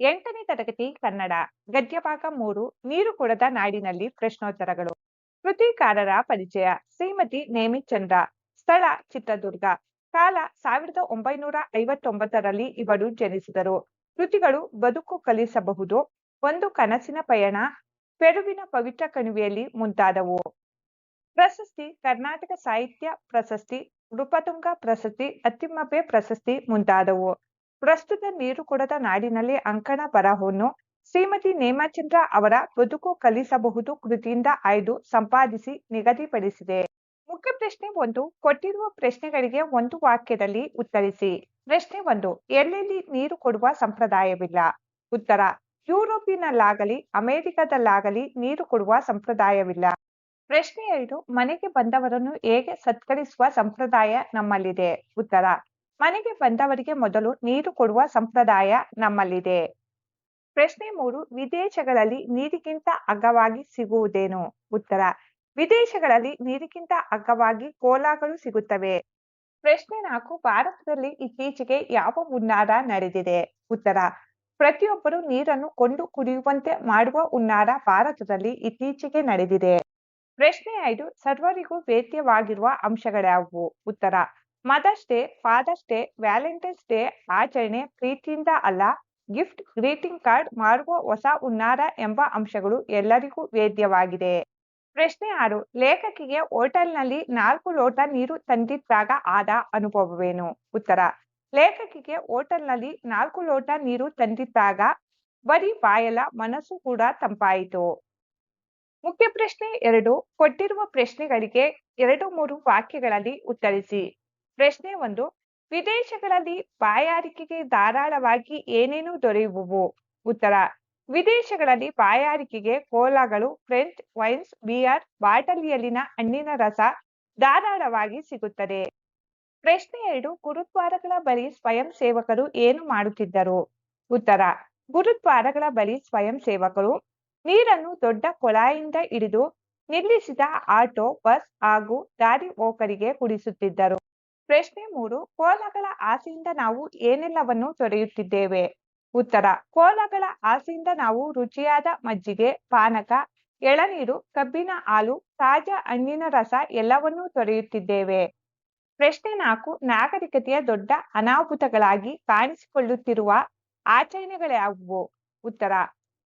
ಎಂಟನೇ ತರಗತಿ ಕನ್ನಡ, ಗದ್ಯಭಾಗ ಮೂರು, ನೀರು ಕೊಡದ ನಾಡಿನಲ್ಲಿ ಪ್ರಶ್ನೋತ್ತರಗಳು. ಕೃತಿಕಾರರ ಪರಿಚಯ, ಶ್ರೀಮತಿ ನೇಮಿಚಂದ್ರ, ಸ್ಥಳ, ಚಿತ್ರದುರ್ಗ. ಕಾಲ ಸಾವಿರದ ಒಂಬೈನೂರ ಐವತ್ತೊಂಬತ್ತರಲ್ಲಿ ಇವರು ಜನಿಸಿದರು. ಕೃತಿಗಳು ಬದುಕು ಕಲಿಸಬಹುದು, ಒಂದು ಕನಸಿನ ಪಯಣ, ಪೆರುವಿನ ಪವಿತ್ರ ಕಣಿವೆಯಲ್ಲಿ ಮುಂತಾದವು. ಪ್ರಶಸ್ತಿ, ಕರ್ನಾಟಕ ಸಾಹಿತ್ಯ ಪ್ರಶಸ್ತಿ ನೃಪತುಂಗ ಪ್ರಶಸ್ತಿ ಅತ್ತಿಮ್ಮಬ್ಬೆ ಪ್ರಶಸ್ತಿ ಮುಂತಾದವು. ಪ್ರಸ್ತುತ ನೀರು ಕೊಡದ ನಾಡಿನಲ್ಲಿ ಅಂಕಣ ಬರಹವನ್ನು ಶ್ರೀಮತಿ ನೇಮಚಂದ್ರ ಅವರ ಬದುಕು ಕಲಿಸಬಹುದು ಕೃತಿಯಿಂದ ಆಯ್ದು ಸಂಪಾದಿಸಿ ನಿಗದಿಪಡಿಸಿದೆ. ಮುಖ್ಯ ಪ್ರಶ್ನೆ ಒಂದು, ಕೊಟ್ಟಿರುವ ಪ್ರಶ್ನೆಗಳಿಗೆ ಒಂದು ವಾಕ್ಯದಲ್ಲಿ ಉತ್ತರಿಸಿ. ಪ್ರಶ್ನೆ ಒಂದು, ಎಲ್ಲೆಲ್ಲಿ ನೀರು ಕೊಡುವ ಸಂಪ್ರದಾಯವಿಲ್ಲ? ಉತ್ತರ, ಯುರೋಪಿನಲ್ಲಾಗಲಿ, ಅಮೆರಿಕದಲ್ಲಾಗಲಿ ನೀರು ಕೊಡುವ ಸಂಪ್ರದಾಯವಿಲ್ಲ. ಪ್ರಶ್ನೆ ಎರಡು, ಮನೆಗೆ ಬಂದವರನ್ನು ಹೇಗೆ ಸತ್ಕರಿಸುವ ಸಂಪ್ರದಾಯ ನಮ್ಮಲ್ಲಿದೆ? ಉತ್ತರ ಮನೆಗೆ ಬಂದವರಿಗೆ ಮೊದಲು ನೀರು ಕೊಡುವ ಸಂಪ್ರದಾಯ ನಮ್ಮಲ್ಲಿದೆ. ಪ್ರಶ್ನೆ ಮೂರು, ವಿದೇಶಗಳಲ್ಲಿ ನೀರಿಗಿಂತ ಅಗ್ಗವಾಗಿ ಸಿಗುವುದೇನು? ಉತ್ತರ, ವಿದೇಶಗಳಲ್ಲಿ ನೀರಿಗಿಂತ ಅಗ್ಗವಾಗಿ ಕೋಲಾಗಳು ಸಿಗುತ್ತವೆ. ಪ್ರಶ್ನೆ ನಾಲ್ಕು, ಭಾರತದಲ್ಲಿ ಇತ್ತೀಚೆಗೆ ಯಾವ ಹುನ್ನಾರ ನಡೆದಿದೆ? ಉತ್ತರ, ಪ್ರತಿಯೊಬ್ಬರು ನೀರನ್ನು ಕೊಂಡು ಕುಡಿಯುವಂತೆ ಮಾಡುವ ಹುನ್ನಾರ ಭಾರತದಲ್ಲಿ ಇತ್ತೀಚೆಗೆ ನಡೆದಿದೆ. ಪ್ರಶ್ನೆ ಐದು, ಸರ್ವರಿಗೂ ವೇದ್ಯವಾಗಿರುವ ಅಂಶಗಳ್ಯಾವುವು ಉತ್ತರ mother's day father's day valentine's day ಆಚರಣೆ ಪ್ರೀತಿಯಿಂದ ಅಲ್ಲ, ಗಿಫ್ಟ್, ಗ್ರೀಟಿಂಗ್ ಕಾರ್ಡ್ ಮಾಡುವ ಹೊಸ ಹುನ್ನಾರ ಎಂಬ ಅಂಶಗಳು ಎಲ್ಲರಿಗೂ ವೇದ್ಯವಾಗಿದೆ. ಪ್ರಶ್ನೆ ಆರು, ಲೇಖಕಿಗೆ ಹೋಟೆಲ್ನಲ್ಲಿ ನಾಲ್ಕು ಲೋಟ ನೀರು ತಂದಿದ್ದಾಗ ಆದ ಅನುಭವವೇನು? ಉತ್ತರ, ಲೇಖಕಿಗೆ ಹೋಟೆಲ್ನಲ್ಲಿ ನಾಲ್ಕು ಲೋಟ ನೀರು ತಂದಿದ್ದಾಗ ಬರೀ ಬಾಯಲ ಮನಸ್ಸು ಕೂಡ ತಂಪಾಯಿತು. ಮುಖ್ಯ ಪ್ರಶ್ನೆ ಎರಡು, ಕೊಟ್ಟಿರುವ ಪ್ರಶ್ನೆಗಳಿಗೆ ಎರಡು ಮೂರು ವಾಕ್ಯಗಳಲ್ಲಿ ಉತ್ತರಿಸಿ. ಪ್ರಶ್ನೆ ಒಂದು, ವಿದೇಶಗಳಲ್ಲಿ ಬಾಯಾರಿಕೆಗೆ ಧಾರಾಳವಾಗಿ ಏನೇನು ದೊರೆಯುವುವು ಉತ್ತರ, ವಿದೇಶಗಳಲ್ಲಿ ಬಾಯಾರಿಕೆಗೆ ಕೋಲಾಗಳು, ಫ್ರೆಂಚ್ ವೈನ್ಸ್, ಬಿಯರ್, ಬಾಟಲಿಯಲ್ಲಿನ ಹಣ್ಣಿನ ರಸ ಧಾರಾಳವಾಗಿ ಸಿಗುತ್ತದೆ. ಪ್ರಶ್ನೆ ಎರಡು, ಗುರುದ್ವಾರಗಳ ಬಳಿ ಸ್ವಯಂ ಸೇವಕರು ಏನು ಮಾಡುತ್ತಿದ್ದರು? ಉತ್ತರ, ಗುರುದ್ವಾರಗಳ ಬಳಿ ಸ್ವಯಂ ಸೇವಕರು ನೀರನ್ನು ದೊಡ್ಡ ಕೊಳಾಯಿಂದ ಹಿಡಿದು ನಿಲ್ಲಿಸಿದ ಆಟೋ, ಬಸ್ ಹಾಗೂ ದಾರಿ ಹೋಕರಿಗೆ ಕುಡಿಸುತ್ತಿದ್ದರು. ಪ್ರಶ್ನೆ ಮೂರು ಕೋಲಗಳ ಆಸೆಯಿಂದ ನಾವು ಏನೆಲ್ಲವನ್ನು ತೊರೆಯುತ್ತಿದ್ದೇವೆ? ಉತ್ತರ ಕೋಲಗಳ ಆಸೆಯಿಂದ ನಾವು ರುಚಿಯಾದ ಮಜ್ಜಿಗೆ, ಪಾನಕ, ಎಳನೀರು, ಕಬ್ಬಿನ ಹಾಲು, ತಾಜಾ ಹಣ್ಣಿನ ರಸ ಎಲ್ಲವನ್ನೂ ತೊರೆಯುತ್ತಿದ್ದೇವೆ. ಪ್ರಶ್ನೆ ನಾಲ್ಕು, ನಾಗರಿಕತೆಯ ದೊಡ್ಡ ಅನಾಹುತಗಳಾಗಿ ಕಾಣಿಸಿಕೊಳ್ಳುತ್ತಿರುವ ಆಚರಣೆಗಳ್ಯಾವುವು ಉತ್ತರ,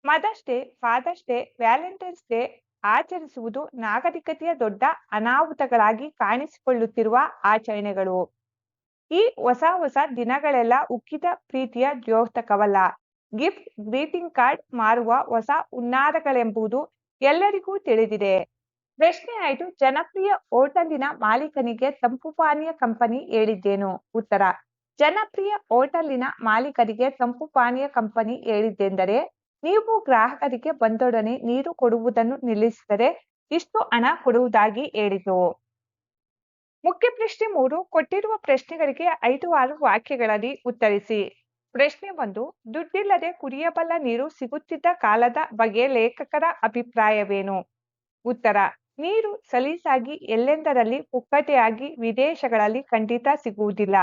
mother's day, father's day, valentine's day ಆಚರಿಸುವುದು ನಾಗರಿಕತೆಯ ದೊಡ್ಡ ಅನಾಹುತಗಳಾಗಿ ಕಾಣಿಸಿಕೊಳ್ಳುತ್ತಿರುವ ಆಚರಣೆಗಳು. ಈ ಹೊಸ ಹೊಸ ದಿನಗಳೆಲ್ಲ ಉಕ್ಕಿದ ಪ್ರೀತಿಯ ದ್ಯೋತಕವಲ್ಲ. ಗಿಫ್ಟ್, ಗ್ರೀಟಿಂಗ್ ಕಾರ್ಡ್ ಮಾರುವ ಹೊಸ ಉನ್ನಾದಗಳೆಂಬುದು ಎಲ್ಲರಿಗೂ ತಿಳಿದಿದೆ. ಪ್ರಶ್ನೆ ಆಯ್ತು ಜನಪ್ರಿಯ ಹೋಟೆಲಿನ ಮಾಲೀಕನಿಗೆ ತಂಪು ಪಾನೀಯ ಕಂಪನಿ ಹೇಳಿದ್ದೇನು? ಉತ್ತರ, ಜನಪ್ರಿಯ ಹೋಟೆಲಿನ ಮಾಲೀಕರಿಗೆ ತಂಪು ಪಾನೀಯ ಕಂಪನಿ ಹೇಳಿದ್ದೆಂದರೆ ನೀವು ಗ್ರಾಹಕರಿಗೆ ಬಂದೊಡನೆ ನೀರು ಕೊಡುವುದನ್ನು ನಿಲ್ಲಿಸಿದರೆ ಇಷ್ಟು ಹಣ ಕೊಡುವುದಾಗಿ ಹೇಳಿತು. ಮುಖ್ಯ ಪ್ರಶ್ನೆ ಮೂರು, ಕೊಟ್ಟಿರುವ ಪ್ರಶ್ನೆಗಳಿಗೆ ಐದು, ಆರು ವಾಕ್ಯಗಳಲ್ಲಿ ಉತ್ತರಿಸಿ. ಪ್ರಶ್ನೆ ಒಂದು, ದುಡ್ಡಿಲ್ಲದೆ ಕುಡಿಯಬಲ್ಲ ನೀರು ಸಿಗುತ್ತಿದ್ದ ಕಾಲದ ಬಗ್ಗೆ ಲೇಖಕರ ಅಭಿಪ್ರಾಯವೇನು? ಉತ್ತರ, ನೀರು ಸಲೀಸಾಗಿ ಎಲ್ಲೆಂದರಲ್ಲಿ ಪುಕ್ಕಟೆಯಾಗಿ ವಿದೇಶಗಳಲ್ಲಿ ಖಂಡಿತ ಸಿಗುವುದಿಲ್ಲ.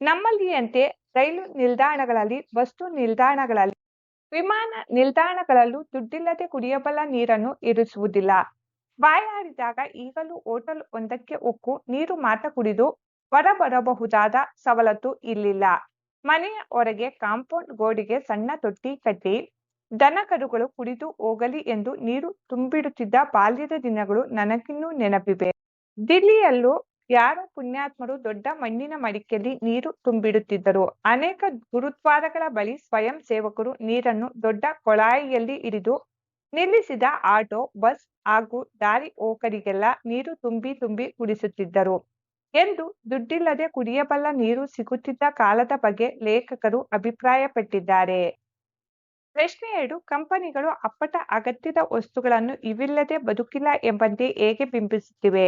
ನಮ್ಮಲ್ಲಿಯಂತೆ ರೈಲು ನಿಲ್ದಾಣಗಳಲ್ಲಿ, ಬಸ್ಸು ನಿಲ್ದಾಣಗಳಲ್ಲಿ ವಿಮಾನ ನಿಲ್ದಾಣಗಳಲ್ಲೂ ದುಡ್ಡಿಲ್ಲದೆ ಕುಡಿಯಬಲ್ಲ ನೀರನ್ನು ಇರಿಸುವುದಿಲ್ಲ. ಬಾಯಾರಿದಾಗ ಈಗಲೂ ಹೋಟೆಲ್ ಒಂದಕ್ಕೆ ಉಕ್ಕು, ನೀರು ಮಾತ್ರ ಕುಡಿದು ಹೊರಬರಬಹುದಾದ ಸವಲತ್ತು ಇಲ್ಲಿಲ್ಲ. ಮನೆಯ ಹೊರಗೆ ಕಾಂಪೌಂಡ್ ಗೋಡೆಗೆ ಸಣ್ಣ ತೊಟ್ಟಿ ಕಟ್ಟಿ ದನಕರುಗಳು ಕುಡಿದು ಹೋಗಲಿ ಎಂದು ನೀರು ತುಂಬಿಡುತ್ತಿದ್ದ ಬಾಲ್ಯದ ದಿನಗಳು ನನಗಿನ್ನೂ ನೆನಪಿವೆ. ದಿಲ್ಲಿಯಲ್ಲೂ ಯಾರೋ ಪುಣ್ಯಾತ್ಮರು ದೊಡ್ಡ ಮಣ್ಣಿನ ಮಡಿಕೆಯಲ್ಲಿ ನೀರು ತುಂಬಿಡುತ್ತಿದ್ದರು. ಅನೇಕ ಗುರುದ್ವಾರಗಳ ಬಳಿ ಸ್ವಯಂ ಸೇವಕರು ನೀರನ್ನು ದೊಡ್ಡ ಕೊಳಾಯಿಯಲ್ಲಿ ಹಿಡಿದು ನಿಲ್ಲಿಸಿದ ಆಟೋ, ಬಸ್ ಹಾಗೂ ದಾರಿ ಹೋಕರಿಗೆಲ್ಲ ನೀರು ತುಂಬಿ ತುಂಬಿ ಕುಡಿಸುತ್ತಿದ್ದರು. ಎಂದು ದುಡ್ಡಿಲ್ಲದೆ ಕುಡಿಯಬಲ್ಲ ನೀರು ಸಿಗುತ್ತಿದ್ದ ಕಾಲದ ಬಗ್ಗೆ ಲೇಖಕರು ಅಭಿಪ್ರಾಯಪಟ್ಟಿದ್ದಾರೆ. ಪ್ರಶ್ನೆ ಎರಡು, ಕಂಪನಿಗಳು ಅಪ್ಪಟ ಅಗತ್ಯದ ವಸ್ತುಗಳನ್ನು ಇವಿಲ್ಲದೆ ಬದುಕಿಲ್ಲ ಎಂಬಂತೆ ಹೇಗೆ ಬಿಂಬಿಸುತ್ತಿವೆ?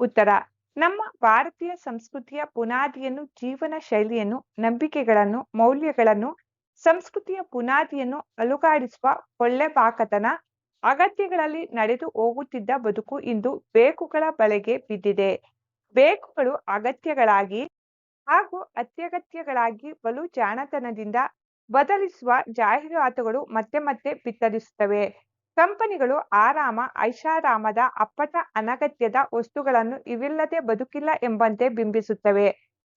ಉತ್ತರ ನಮ್ಮ ಭಾರತೀಯ ಸಂಸ್ಕೃತಿಯ ಬುನಾದಿಯನ್ನು ಜೀವನ ಶೈಲಿಯನ್ನು, ನಂಬಿಕೆಗಳನ್ನು, ಮೌಲ್ಯಗಳನ್ನು, ಸಂಸ್ಕೃತಿಯ ಬುನಾದಿಯನ್ನು ಅಲುಗಾಡಿಸುವ ಕೊಳ್ಳೆಬಾಕತನ ಅಗತ್ಯಗಳಲ್ಲಿ ನಡೆದು ಹೋಗುತ್ತಿದ್ದ ಬದುಕು ಇಂದು ಬೇಕುಗಳ ಬಳಗೆ ಬಿದ್ದಿದೆ. ಬೇಕುಗಳು ಅಗತ್ಯಗಳಾಗಿ ಹಾಗೂ ಅತ್ಯಗತ್ಯಗಳಾಗಿ ಬಲು ಜಾಣತನದಿಂದ ಬದಲಿಸುವ ಜಾಹೀರಾತುಗಳು ಮತ್ತೆ ಮತ್ತೆ ಬಿತ್ತರಿಸುತ್ತವೆ. ಕಂಪನಿಗಳು ಆರಾಮ, ಐಷಾರಾಮದ ಅಪ್ಪಟ ಅನಗತ್ಯದ ವಸ್ತುಗಳನ್ನು ಇವಿಲ್ಲದೆ ಬದುಕಿಲ್ಲ ಎಂಬಂತೆ ಬಿಂಬಿಸುತ್ತವೆ.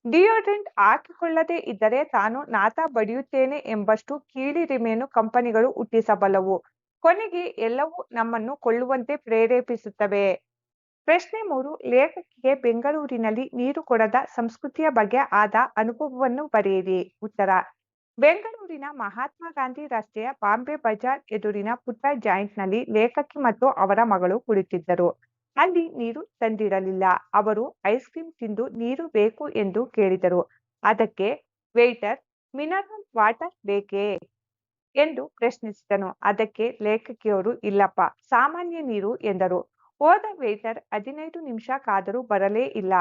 ಡಿಯೋಡ್ರೆಂಟ್ ಹಾಕಿಕೊಳ್ಳದೇ ಇದ್ದರೆ ತಾನು ನಾತ ಬಡಿಯುತ್ತೇನೆ ಎಂಬಷ್ಟು ಕೀಳಿರಿಮೆಯನ್ನು ಕಂಪನಿಗಳು ಹುಟ್ಟಿಸಬಲ್ಲವು. ಕೊನೆಗೆ ಎಲ್ಲವೂ ನಮ್ಮನ್ನು ಕೊಳ್ಳುವಂತೆ ಪ್ರೇರೇಪಿಸುತ್ತವೆ. ಪ್ರಶ್ನೆ ಮೂರು, ಲೇಖಕಿಗೆ ಬೆಂಗಳೂರಿನಲ್ಲಿ ನೀರು ಕೊಡದ ಸಂಸ್ಕೃತಿಯ ಬಗ್ಗೆ ಆದ ಅನುಭವವನ್ನು ಬರೆಯಿರಿ. ಉತ್ತರ ಬೆಂಗಳೂರಿನ ಮಹಾತ್ಮ ಗಾಂಧಿ ರಸ್ತೆಯ ಬಾಂಬೆ ಬಜಾರ್ ಎದುರಿನ ಪುಟ್ಟ ಜಾಯಿಂಟ್ನಲ್ಲಿ ಲೇಖಕಿ ಮತ್ತು ಅವರ ಮಗಳು ಕುಳಿತಿದ್ದರು. ಅಲ್ಲಿ ನೀರು ತಂದಿರಲಿಲ್ಲ. ಅವರು ಐಸ್ ಕ್ರೀಮ್ ತಿಂದು ನೀರು ಬೇಕು ಎಂದು ಕೇಳಿದರು. ಅದಕ್ಕೆ, ವೇಟರ್, ಮಿನರಲ್ ವಾಟರ್ ಬೇಕೇ? ಎಂದು ಪ್ರಶ್ನಿಸಿದನು. ಅದಕ್ಕೆ ಲೇಖಕಿಯವರು, ಇಲ್ಲಪ್ಪ, ಸಾಮಾನ್ಯ ನೀರು, ಎಂದರು. ಹೋದ ವೇಟರ್, ಹದಿನೈದು ನಿಮಿಷ ಕಾದರೂ ಬರಲೇ ಇಲ್ಲ.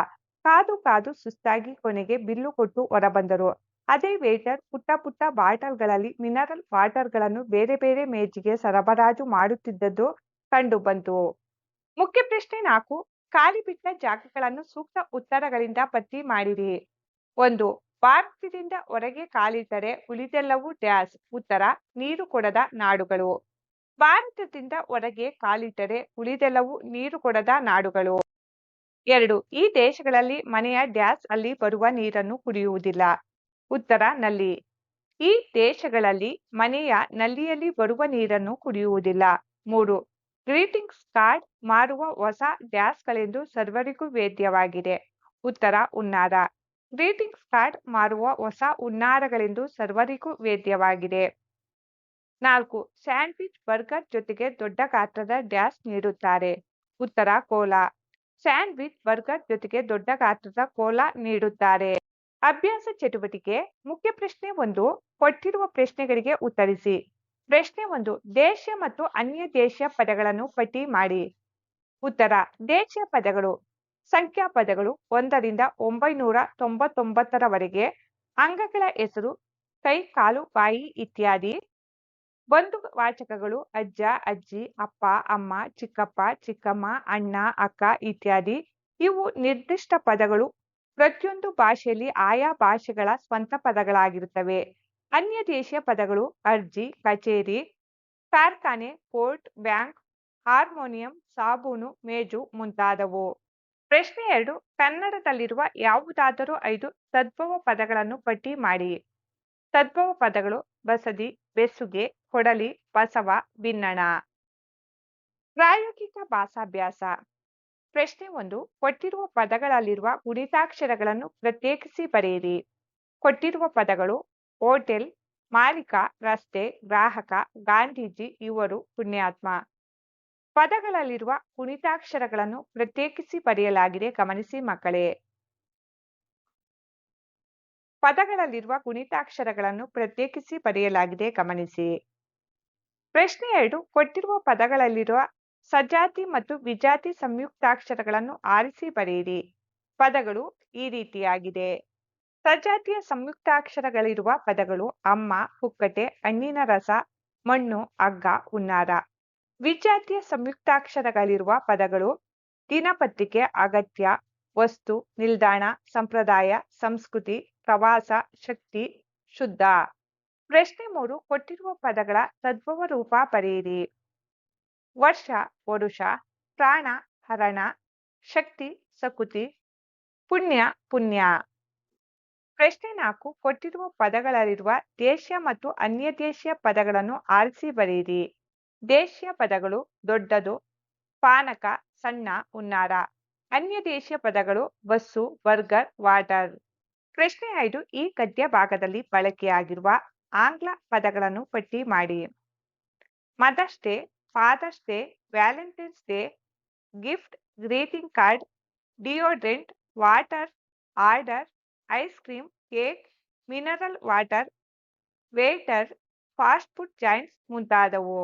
ಕಾದು ಕಾದು ಸುಸ್ತಾಗಿ ಕೊನೆಗೆ ಬಿಲ್ಲು ಕೊಟ್ಟು ಹೊರಬಂದರು. ಅದೇ ವೇಟರ್ ಪುಟ್ಟ ಪುಟ್ಟ ಬಾಟಲ್ಗಳಲ್ಲಿ ಮಿನರಲ್ ವಾಟರ್ಗಳನ್ನು ಬೇರೆ ಬೇರೆ ಮೇಜಿಗೆ ಸರಬರಾಜು ಮಾಡುತ್ತಿದ್ದದ್ದು ಕಂಡು ಬಂತು. ಮುಖ್ಯ ಪ್ರಶ್ನೆ ನಾಲ್ಕು, ಖಾಲಿ ಬಿಟ್ಟ ಜಾಗಗಳನ್ನು ಸೂಕ್ತ ಉತ್ತರಗಳಿಂದ ಪಟ್ಟಿ ಮಾಡಿರಿ. ಒಂದು, ಭಾರತದಿಂದ ಹೊರಗೆ ಕಾಲಿಟ್ಟರೆ ಉಳಿದೆಲ್ಲವೂ ಡ್ಯಾಸ್, ಉತ್ತರ, ನೀರು ಕೊಡದ ನಾಡುಗಳು. ಭಾರತದಿಂದ ಹೊರಗೆ ಕಾಲಿಟ್ಟರೆ ಉಳಿದೆಲ್ಲವೂ ನೀರು ಕೊಡದ ನಾಡುಗಳು. ಎರಡು, ಈ ದೇಶಗಳಲ್ಲಿ ಮನೆಯ ಡ್ಯಾಸ್ ಅಲ್ಲಿ ಬರುವ ನೀರನ್ನು ಕುಡಿಯುವುದಿಲ್ಲ. ಉತ್ತರ, ನಲ್ಲಿ. ಈ ದೇಶಗಳಲ್ಲಿ ಮನೆಯ ನಲ್ಲಿಯಲ್ಲಿ ಬರುವ ನೀರನ್ನು ಕುಡಿಯುವುದಿಲ್ಲ. ಮೂರು, ಗ್ರೀಟಿಂಗ್ಸ್ ಕಾರ್ಡ್ ಮಾರುವ ಹೊಸ ಡ್ಯಾಸ್ಗಳೆಂದು ಸರ್ವರಿಗೂ ವೇದ್ಯವಾಗಿದೆ. ಉತ್ತರ ಉನ್ನಾರ ಗ್ರೀಟಿಂಗ್ಸ್ ಕಾರ್ಡ್ ಮಾರುವ ಹೊಸ ಉನ್ನಾರಗಳೆಂದು ಸರ್ವರಿಗೂ ವೇದ್ಯವಾಗಿದೆ. ನಾಲ್ಕು, ಸ್ಯಾಂಡ್ವಿಚ್ ಬರ್ಗರ್ ಜೊತೆಗೆ ದೊಡ್ಡ ಗಾತ್ರದ ಡ್ಯಾಸ್ ನೀಡುತ್ತಾರೆ. ಉತ್ತರ, ಕೋಲಾ. ಸ್ಯಾಂಡ್ವಿಚ್ ಬರ್ಗರ್ ಜೊತೆಗೆ ದೊಡ್ಡ ಗಾತ್ರದ ಕೋಲಾ ನೀಡುತ್ತಾರೆ. ಅಭ್ಯಾಸ ಚಟುವಟಿಕೆ, ಮುಖ್ಯ ಪ್ರಶ್ನೆ ಒಂದು, ಕೊಟ್ಟಿರುವ ಪ್ರಶ್ನೆಗಳಿಗೆ ಉತ್ತರಿಸಿ. ಪ್ರಶ್ನೆ ಒಂದು, ದೇಶ ಮತ್ತು ಅನ್ಯ ದೇಶ ಪದಗಳನ್ನು ಪಟ್ಟಿ ಮಾಡಿ. ಉತ್ತರ, ದೇಶ ಪದಗಳು, ಸಂಖ್ಯಾ ಪದಗಳು ಒಂದರಿಂದ ಒಂಬೈನೂರ ತೊಂಬತ್ತೊಂಬತ್ತರವರೆಗೆ, ಅಂಗಗಳ ಹೆಸರು, ಕೈ, ಕಾಲು, ಬಾಯಿ ಇತ್ಯಾದಿ. ಬಂಧು ವಾಚಕಗಳು ಅಜ್ಜ, ಅಜ್ಜಿ, ಅಪ್ಪ, ಅಮ್ಮ, ಚಿಕ್ಕಪ್ಪ, ಚಿಕ್ಕಮ್ಮ, ಅಣ್ಣ, ಅಕ್ಕ ಇತ್ಯಾದಿ. ಇವು ನಿರ್ದಿಷ್ಟ ಪದಗಳು ಪ್ರತಿಯೊಂದು ಭಾಷೆಯಲ್ಲಿ ಆಯಾ ಭಾಷೆಗಳ ಸ್ವಂತ ಪದಗಳಾಗಿರುತ್ತವೆ. ಅನ್ಯ ದೇಶೀಯ ಪದಗಳು ಅರ್ಜಿ, ಕಚೇರಿ, ಕಾರ್ಖಾನೆ, ಕೋರ್ಟ್, ಬ್ಯಾಂಕ್, ಹಾರ್ಮೋನಿಯಂ, ಸಾಬೂನು, ಮೇಜು ಮುಂತಾದವು. ಪ್ರಶ್ನೆ ಎರಡು, ಕನ್ನಡದಲ್ಲಿರುವ ಯಾವುದಾದರೂ ಐದು ಸದ್ಭವ ಪದಗಳನ್ನು ಪಟ್ಟಿ ಮಾಡಿ. ಸದ್ಭವ ಪದಗಳು ಬಸದಿ, ಬೆಸುಗೆ, ಕೊಡಲಿ, ಬಸವ, ಬಿನ್ನಣ. ಪ್ರಾಯೋಗಿಕ ಭಾಷಾಭ್ಯಾಸ. ಪ್ರಶ್ನೆ ಒಂದು, ಕೊಟ್ಟಿರುವ ಪದಗಳಲ್ಲಿರುವ ಗುಣಿತಾಕ್ಷರಗಳನ್ನು ಪ್ರತ್ಯೇಕಿಸಿ ಬರೆಯಿರಿ. ಕೊಟ್ಟಿರುವ ಪದಗಳು, ಹೋಟೆಲ್, ಮಾಲೀಕ, ರಸ್ತೆ, ಗ್ರಾಹಕ, ಗಾಂಧೀಜಿ ಇವರು ಪುಣ್ಯಾತ್ಮ. ಪದಗಳಲ್ಲಿರುವ ಗುಣಿತಾಕ್ಷರಗಳನ್ನು ಪ್ರತ್ಯೇಕಿಸಿ ಬರೆಯಲಾಗಿದೆ, ಗಮನಿಸಿ ಮಕ್ಕಳೇ. ಪದಗಳಲ್ಲಿರುವ ಗುಣಿತಾಕ್ಷರಗಳನ್ನು ಪ್ರತ್ಯೇಕಿಸಿ ಬರೆಯಲಾಗಿದೆ, ಗಮನಿಸಿ. ಪ್ರಶ್ನೆ ಎರಡು, ಕೊಟ್ಟಿರುವ ಪದಗಳಲ್ಲಿರುವ ಸಜಾತಿ ಮತ್ತು ವಿಜಾತಿ ಸಂಯುಕ್ತಾಕ್ಷರಗಳನ್ನು ಆರಿಸಿ ಬರೆಯಿರಿ. ಪದಗಳು ಈ ರೀತಿಯಾಗಿದೆ. ಸಜಾತಿಯ ಸಂಯುಕ್ತಾಕ್ಷರಗಳಿರುವ ಪದಗಳು ಅಮ್ಮ, ಹುಕ್ಕಟೆ, ಹಣ್ಣಿನ ರಸ, ಮಣ್ಣು, ಹಗ್ಗ ಉನ್ನಾರ ವಿಜಾತಿಯ ಸಂಯುಕ್ತಾಕ್ಷರಗಳಿರುವ ಪದಗಳು ದಿನಪತ್ರಿಕೆ, ಅಗತ್ಯ, ವಸ್ತು, ನಿಲ್ದಾಣ, ಸಂಪ್ರದಾಯ, ಸಂಸ್ಕೃತಿ, ಪ್ರವಾಸ, ಶಕ್ತಿ, ಶುದ್ಧ. ಪ್ರಶ್ನೆ ಮೂರು, ಕೊಟ್ಟಿರುವ ಪದಗಳ ತದ್ಭವ ರೂಪ ಬರೆಯಿರಿ. ವರ್ಷ, ವರುಷ, ಪ್ರಾಣ, ಹರಣ, ಶಕ್ತಿ, ಸಕುತಿ, ಪುಣ್ಯ ಪುಣ್ಯ. ಪ್ರಶ್ನೆ ನಾಲ್ಕು, ಕೊಟ್ಟಿರುವ ಪದಗಳಲ್ಲಿರುವ ದೇಶೀಯ ಮತ್ತು ಅನ್ಯ ದೇಶೀಯ ಪದಗಳನ್ನು ಆರಿಸಿ ಬರೆಯಿರಿ. ದೇಶೀಯ ಪದಗಳು ದೊಡ್ಡದು, ಪಾನಕ, ಸಣ್ಣ ಉನ್ನಾರ ಅನ್ಯ ದೇಶೀಯ ಪದಗಳು ಬಸ್ಸು, ಬರ್ಗರ್, ವಾಟರ್. ಪ್ರಶ್ನೆ ಐದು, ಈ ಗದ್ಯ ಭಾಗದಲ್ಲಿ ಬಳಕೆಯಾಗಿರುವ ಆಂಗ್ಲ ಪದಗಳನ್ನು ಪಟ್ಟಿ ಮಾಡಿ. Day father's day valentine's day gift greeting card deodorant water order ice cream cake mineral water waiter fast food joints ಮುಂತಾದವು.